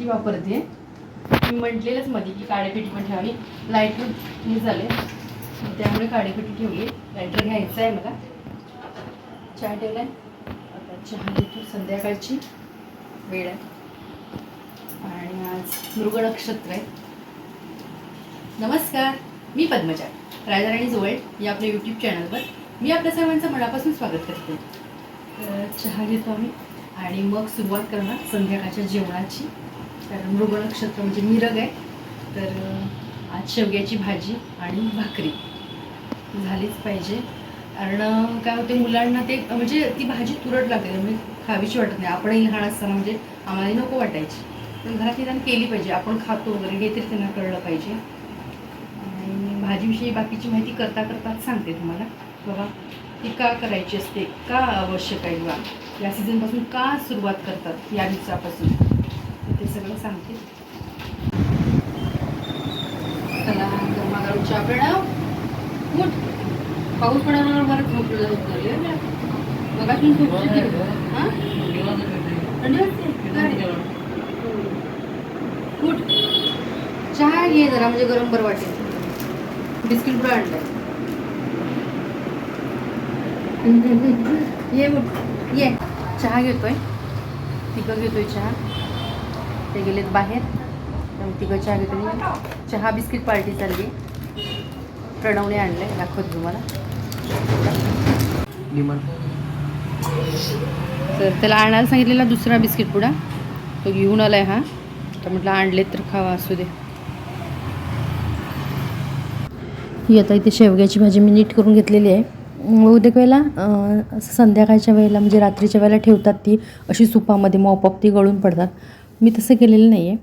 काळीपिठी वापरते. मी म्हटलेलंच मध्ये की काळीपिठी पण ठेवावी लायटर हे झाले त्यामुळे काळीपिठी ठेवली. लाईटर घ्यायचं आहे मला. चहा ठेवला आता चहा घेतो संध्याकाळची वेळ आहे. आणि आज मृग नक्षत्र आहे. नमस्कार. मी पद्मजा. राजाराणी जोवळ या आपल्या यूट्यूब चॅनलवर मी आपल्या सर्वांचं मनापासून स्वागत करते. तर चहा घेतो आम्ही. आणि मग सुरुवात करणार संध्याकाळच्या जेवणाची. कारण मृग नक्षत्र म्हणजे मिरग आहे. तर आज शेवग्याची भाजी आणि भाकरी झालीच पाहिजे. कारण काय होते मुलांना ते म्हणजे ती भाजी तुरट लागते म्हणजे खावीची वाटत नाही. आपणही लहान असताना म्हणजे आम्हाला नको वाटायची. पण घरात निदान केली पाहिजे. आपण खातो वगैरे हे तरी त्यांना कळलं पाहिजे. आणि भाजीविषयी बाकीची माहिती करता करताच सांगते तुम्हाला. बाबा ती का करायची असते? का आवश्यक आहे बा? या सीझनपासून का सुरुवात करतात? या दिवसापासून. सगळं सांगते. चला गरमागरम चहा प्रणव उठ. पाऊस पडायला बरं हां? थंडी वाजते गाडी. उठ. चहा घे जरा म्हणजे गरम बरं वाटेल. बिस्किट पुढं आणलंय. ये उठ. ये. चहा घेतोय. तिघं घेतोय चहा. ते गेलेत बाहेर. तिघं चहा घेतोय चहा बिस्किट पार्टी चालली. प्रणवने आणलंय दाखवत तुम्हाला. तर त्याला आणायला सांगितलेला दुसरा बिस्किट पुडा. तो घेऊन आलाय हा. तर म्हटलं आणलेत तर खावा असू दे. ही आता इथे शेवग्याची भाजी मी नीट करून घेतलेली आहे. बहुतेक वेळेला संध्याकाळच्या वेळेला म्हणजे रात्रीच्या वेळेला ठेवतात ती. अशी सुपामध्ये मॉपअप ती गळून पडतात. मी तसं केलेलं नाही आहे.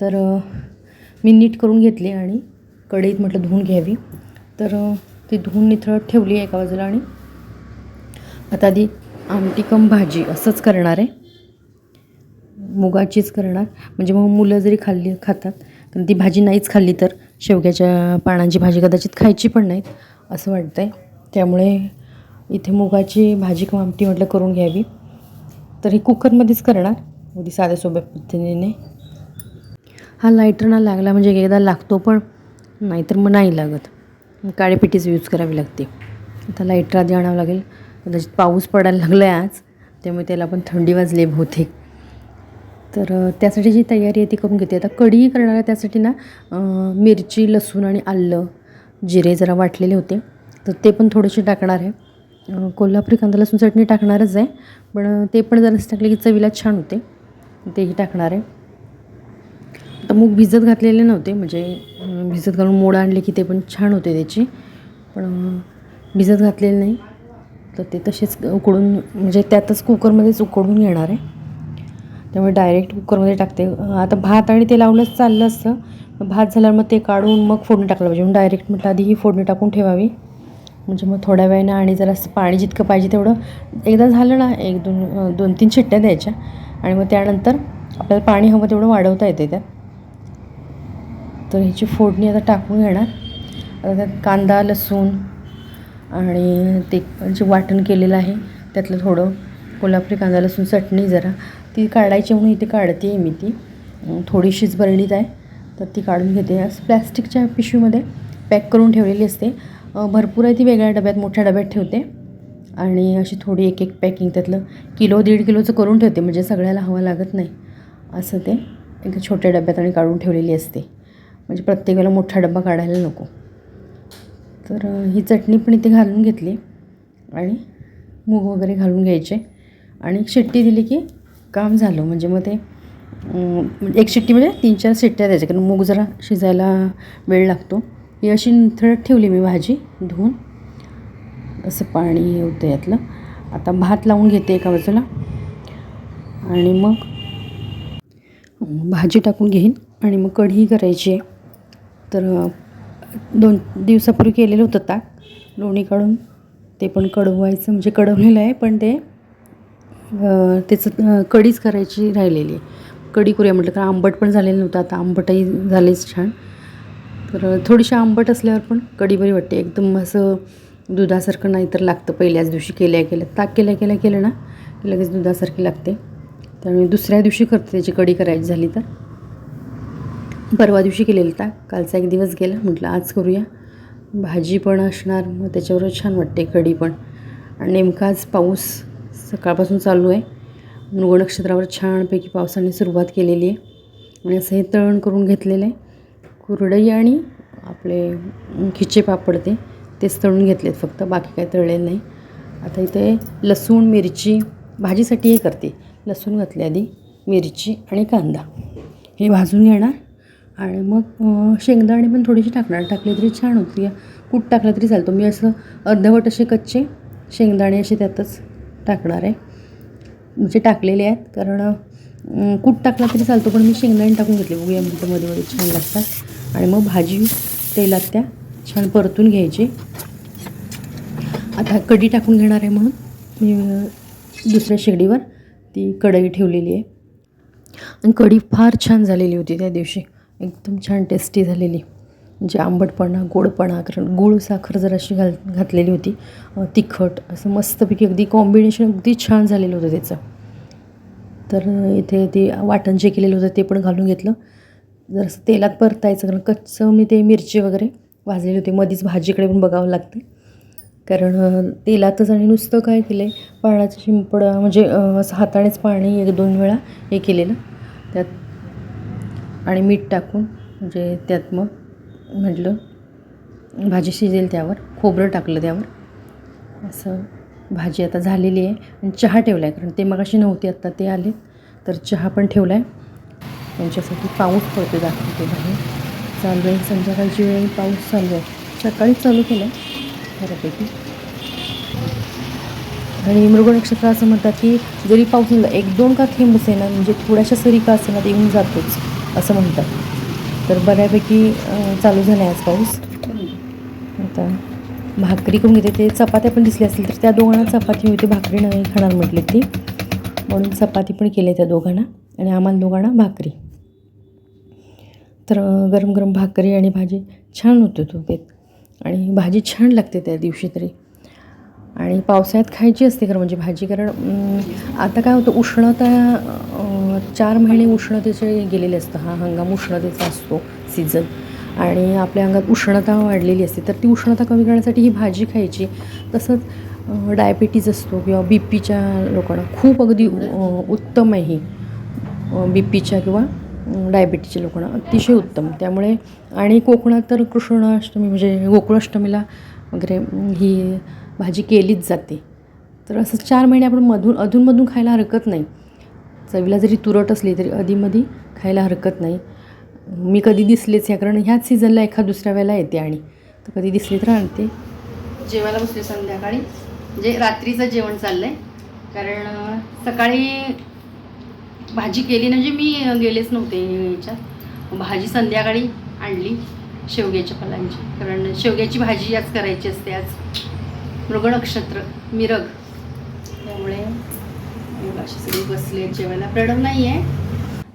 तर मी नीट करून घेतली आणि कढईत म्हटलं धुवून घ्यावी. तर ती धुवून निथळत ठेवली आहे एका बाजूला आणि आता आधी आमटी कम भाजी असंच करणार आहे. मुगाचीच करणार. म्हणजे मग मुलं जरी खाल्ली खातात पण ती भाजी नाहीच खाल्ली तर शेवग्याच्या पानांची भाजी कदाचित खायची पण नाहीत असं वाटतं आहे त्यामुळे इथे मुगाची भाजी किंवा आमटी म्हटलं करून घ्यावी. तर ही कुकरमध्येच करणार. अगदी साध्या सोप्या पद्धतीने हा लायटर ना लागला म्हणजे एकदा लागतो पण नाहीतर मग नाही लागत. मग काळीपिठीच यूज करावी लागते. आता लायटर आधी आणावं लागेल. कदाचित पाऊस पडायला लागला आहे आज त्यामुळे त्याला पण थंडी वाजली आहे बहुतेक. तर त्यासाठी जी तयारी आहे ती करून घेते. आता कढी करणार आहे त्यासाठी ना मिरची लसूण आणि आलं जिरे जरा वाटलेले होते. तर ते पण थोडेसे टाकणार आहे. कोल्हापुरी कांदा लसूण चटणी टाकणारच आहे. पण ते पण जरासं टाकले की चवीला छान होते. तेही टाकणार आहे. आता मूग भिजत घातलेले नव्हते म्हणजे भिजत घालून मोड आणले की ते पण छान होते त्याची. पण भिजत घातलेले नाही. तर ते तसेच उकडून म्हणजे त्यातच कुकरमध्येच उकडून घेणार आहे. त्यामुळे डायरेक्ट कुकरमध्ये टाकते. आता भात आणि ते लावलंच चाललं असतं. भात झाल्यावर मग ते काढून मग फोडणी टाकलं पाहिजे. मग डायरेक्ट म्हटलं आधी ही फोडणी टाकून ठेवावी. म्हणजे मग थोड्या वेळानं आणि जरा पाणी जितकं पाहिजे तेवढं. एकदा झालं ना एक दोन दोन तीन शिट्ट्या द्यायच्या. आणि मग त्यानंतर आपल्याला पाणी हवं तेवढं वाढवता येते त्यात तर ह्याची फोडणी आता टाकून घेणार. आता त्यात कांदा लसूण आणि ते जे वाटण केलेलं आहे त्यातलं थोडं कोल्हापुरी कांदा लसूण चटणी जरा. ती काढायची म्हणून इथे काढते आहे मी ती. थोडीशीच बरणीत आहे. तर ती काढून घेते. असं प्लॅस्टिकच्या पिशवीमध्ये पॅक करून ठेवलेली असते. भरपूर आहे ती वेगळ्या डब्यात मोठ्या डब्यात ठेवते. आणि अशी थोडी एक एक पॅकिंग त्यातलं किलो दीड किलोचं करून ठेवते म्हणजे सगळ्याला हवं लागत नाही. असं ते एका छोट्या डब्यात आणि काढून ठेवलेली असते. म्हणजे प्रत्येकाला मोठा डबा काढायला नको. तर ही चटणी पण इथे घालून घेतली आणि मूग वगैरे घालून घ्यायचे. आणि एक शिट्टी दिली की काम झालं. म्हणजे मग ते एक शिट्टी म्हणजे तीन चार शिट्ट्या द्यायच्या. कारण मूग जरा शिजायला वेळ लागतो. ही अशी थोडं ठेवली मी भाजी धुवून. असं पाणी हे होतं यातलं. आता भात लावून घेते एका बाजूला. आणि मग भाजी टाकून घेईन. आणि मग कढी करायची आहे. तर दोन दिवसापूर्वी केलेलं होतं ताक. लोणी काढून ते पण कडवायचं म्हणजे कडवलेलं आहे पण ते त्याचं कढीच करायची राहिलेली आहे. कढी करूया म्हटलं कारण आंबट पण झालेलं नव्हतं. आता आंबटही झालेच छान. तर थोडीशी आंबट असल्यावर पण कढी बरी वाटते. एकदम असं दुधासारखं नाही तर लागतं. पहिल्याच दिवशी केल्या केल्या. ताक केल्या केल्या केलं ना की लगेच दुधासारखी लागते. त्यामुळे दुसऱ्या दिवशी करते त्याची कढी करायची झाली तर. परवा दिवशी केलेलं ताक. कालचा एक दिवस गेला. म्हटलं आज करूया. भाजी पण असणार. मग त्याच्यावर छान वाटते कढी पण. आणि नेमका आज पाऊस सकाळपासून चालू आहे. मृग नक्षत्रावर छानपैकी पावसाने सुरुवात केलेली आहे. आणि असं हे तळण करून घेतलेलं आहे. कुरडई आणि आपले खिचे पापड ते. तेच तळून घेतलेत फक्त बाकी काही तळलेलं नाही. आता इथे लसूण मिरची भाजीसाठी हे करते. लसूण घातले आधी मिरची आणि कांदा. हे भाजून घेणार आणि मग शेंगदाणे पण थोडीशी टाकणार. टाकले तरी छान होती कूट टाकला तरी चालतो. मी असं अर्धवट असे कच्चे शेंगदाणे असे त्यातच टाकणार आहे. म्हणजे टाकलेले आहेत. कारण कूट टाकला तरी चालतो. पण मी शेंगदाणे टाकून घेतले. बघूया म्हणजे मध्ये मध्ये छान लागतात. आणि मग भाजी तेलात त्या छान परतून घ्यायची. आता कढी टाकून घेणार आहे म्हणून. म्हणजे, मी दुसऱ्या शेगडीवर ती कढई ठेवलेली आहे. आणि कढी फार छान झालेली होती त्या दिवशी. एकदम छान टेस्टी झालेली. म्हणजे आंबटपणा गोडपणा कारण गूळ साखर जराशी घाल घातलेली होती तिखट असं मस्तपैकी अगदी कॉम्बिनेशन अगदी छान झालेलं होतं त्याचं. तर इथे ते वाटण जे केलेलं होतं ते पण घालून घेतलं. जरासं तेलात परतायचं कारण कच्चं मी ते मिरची वगैरे भाजलेली होती. मधीच भाजीकडे पण बघावं लागतं. कारण तेलातच आणि नुसतं काय केलं आहे पाण्याचं शिंपडं म्हणजे असं हातानेच पाणी एक दोन वेळा हे केलेलं. त्यात आणि मीठ टाकून म्हणजे त्यात मग म्हटलं भाजी शिजेल त्यावर खोबरं टाकलं त्यावर. असं भाजी आता झालेली आहे आणि चहा ठेवला आहे कारण ते मगाशी नव्हती आत्ता ते आले तर चहा पण ठेवला आहे त्यांच्यासाठी पाऊस पडतो दाखवते बाहेर. चालू आहे संध्याकाळची वेळ पाऊस चालू आहे. सकाळीच चालू केलं आहे बऱ्यापैकी आणि मृग नक्षत्र असं म्हणतात की जरी पाऊस एक दोन का थेंब असेना म्हणजे थोड्याशा सरी का असेना ते येऊन जातोच असं म्हणतात. तर बऱ्यापैकी चालू झाला आहे आज पाऊस. आता भाकरी करून घेते ते चपात्या पण दिसल्या असतील तर त्या दोघांना चपाती होती भाकरी नाही खाणार म्हटली ती. म्हणून चपाती पण केली त्या दोघांना आणि आम्हाला दोघांना भाकरी. तर गरम गरम भाकरी आणि भाजी छान होते तो बेत आणि भाजी छान लागते त्या दिवशी तरी. आणि पावसाळ्यात खायची असते खरं म्हणजे भाजी कारण आता काय होतं उष्णता चार महिने उष्णतेचे गेलेले असतं. हा हंगाम उष्णतेचा असतो सीझन आणि आपल्या अंगात उष्णता वाढलेली असते. तर ती उष्णता कमी करण्यासाठी ही भाजी खायची. तसंच डायबिटीज असतो किंवा बी पीच्या लोकांना खूप अगदी उत्तम आहे ही बी पीच्या किंवा डायबिटीचे लोकांना अतिशय उत्तम. त्यामुळे आणि कोकणात तर कृष्णाष्टमी म्हणजे गोकुळाष्टमीला वगैरे ही भाजी केलीच जाते. तर असं चार महिने आपण मधून अधूनमधून खायला हरकत नाही. चवीला जरी तुरट असली तरी अधीमधी खायला हरकत नाही. मी कधी दिसलेच या कारण ह्याच सीझनला एखाद दुसऱ्या वेळेला येते आणि. तर कधी दिसली तर आणते. जेवायला बसले संध्याकाळी. म्हणजे रात्रीचं जेवण चाललं आहे कारण सकाळी भाजी केली म्हणजे मी गेलेच नव्हते याच्यात. भाजी संध्याकाळी आणली शेवग्याच्या फलांची कारण शेवग्याची भाजी आज करायची असते आज मृग नक्षत्र मिरग. त्यामुळे अशी सगळी बसले जेवायला. प्रणव नाही आहे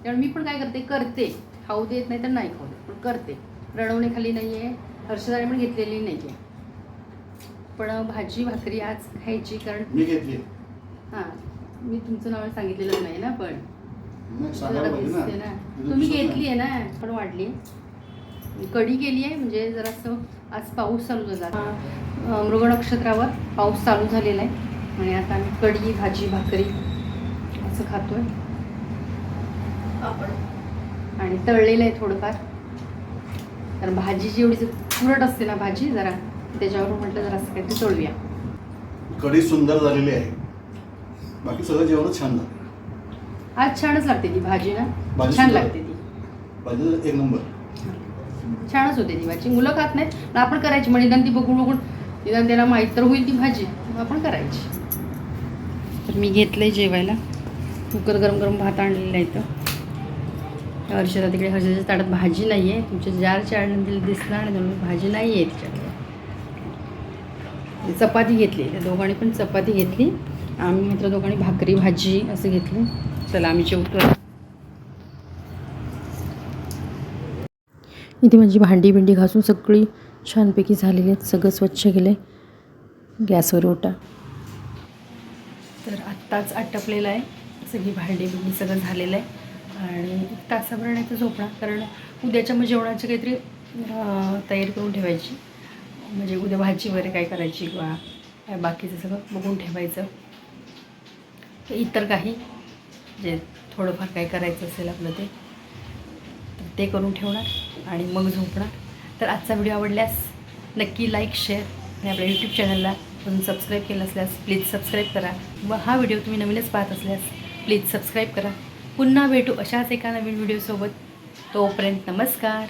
त्यामुळे मी पण काय करते करते. खाऊ देत नाही तर नाही खाऊ देत पण करते. प्रणवने खाली नाही आहे हर्षदाने पण घेतलेली नाही आहे पण भाजी भाकरी आज खायची कारण मी घेतली. हां मी तुमचं नाव सांगितलेलं नाही ना पण जरा पाहिजे दिसते ना. तुम्ही घेतली आहे ना पण वाढली. कढी केली आहे म्हणजे जरासं आज पाऊस चालू झाला. मृग नक्षत्रावर पाऊस चालू झालेला आहे. आणि आता आम्ही कढी भाजी भाकरी असं खातोय. आणि तळलेलं आहे थोडंफार. तर भाजी जी एवढी तुरट असते ना भाजी जरा त्याच्यावर म्हटलं जरा असं काहीतरी तळूया. कढी सुंदर झालेली आहे. बाकी सगळं जेवणच छान झालं. आज छानच लागते ती भाजी ना. भाजी छान. लागते ती. भाजी तर एक नंबर. छानच होते ती भाजी. मुलं खात नाहीत पण आपण करायची. मग निदान ती बघून बघून निदान त्याला माहीत तर होईल ती भाजी. मग आपण करायची. तर मी घेतलंय जेवायला. कुकर गरम गरम भात आणलेला आहे इथं. हर्षदा तिकडे हर्षदाच्या ताटात भाजी नाही आहे तुमच्या जार चाळण्यात दिसणार आणि त्यामुळे भाजी नाही आहे तिच्याकडे. चपाती घेतली. त्या दोघांनी पण चपाती घेतली. आम्ही मात्र दोघांनी भाकरी भाजी असं घेतलं. चला आम्ही जेवतो इथे माझी भांडी बिंडी घासून सगळी छानपैकी झालेली आहेत. सगळं स्वच्छ केलं आहे गॅसवर ओटा. तर आत्ताच आटपलेलं आहे. सगळी भांडी बिंडी सगळं झालेलं आहे. आणि तासाभर नाही तर झोपणार कारण उद्याच्या मग जेवणाची काहीतरी तयारी करून ठेवायची. म्हणजे उद्या भाजी वगैरे काय करायची किंवा बाकीचं सगळं बघून ठेवायचं. तर इतर काही जे थोडंफार काय करायचं असेल आपलं ते तर ते करून ठेवणार आणि मग झोपणार. तर आजचा व्हिडिओ आवडल्यास नक्की लाईक शेअर आणि आपल्या यूट्यूब चॅनलला अजून सबस्क्राईब केलं असल्यास प्लीज सबस्क्राईब करा. व हा व्हिडिओ तुम्ही नवीनच पाहत असल्यास प्लीज सबस्क्राईब करा. पुन्हा भेटू अशाच एका नवीन व्हिडिओसोबत तोपर्यंत नमस्कार.